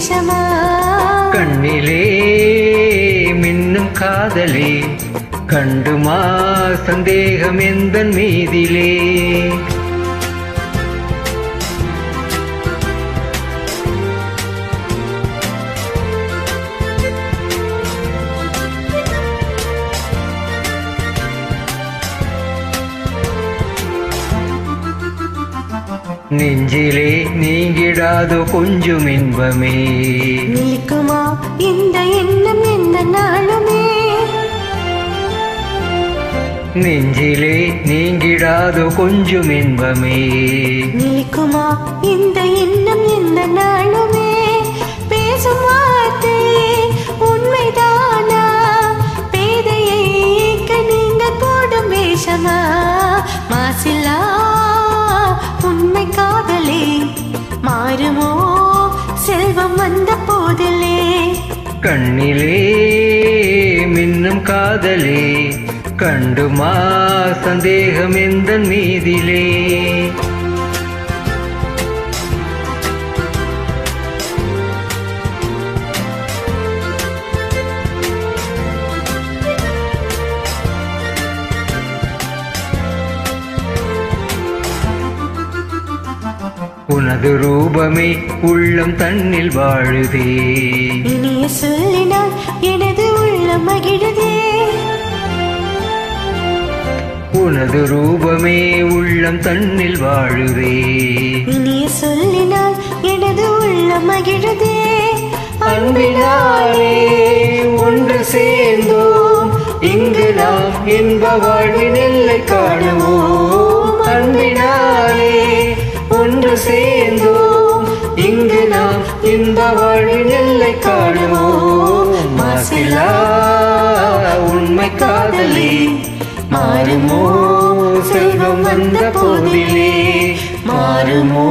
போடும் கண்ணிலே மின்னும் காதலே கண்டுமா சந்தேகம் எந்த மீதிலே. நெஞ்சிலே நீங்கிடாதோ கொஞ்சம் இன்பமே. நிற்குமா இந்த எண்ணம் எந்த நாளுமே. நெஞ்சிலே நீங்கிடாதோ கொஞ்சம் இன்பமே. நிற்குமா இந்த எண்ணம் எந்த கண்ணிலே மின்னும் காதலே கண்டுமா சந்தேகம் எந்த மீதிலே? உனது ரூபமே உள்ளம் தன்னில் வாழுதே. இனிய சொல்லினால் எனது உள்ளம் மகிழுதே. உனது ரூபமே உள்ளம் தன்னில் வாழுதே. இனிய சொல்லினால் எனது உள்ளம் மகிழுதே. அன்பினாலே ஒன்று சேர்ந்தோம். இங்கு நாம் இன்ப வாழ்வின் எல்லை காணுவோம். ஒன்று சேர்ந்தோம். இங்கு நாம் இன்ப வாழ்வின் எல்லை காணுவோம். மாசிலா உண்மை காதலி மாறுமோ? செல்வம் வந்த போதிலே மாறுமோ?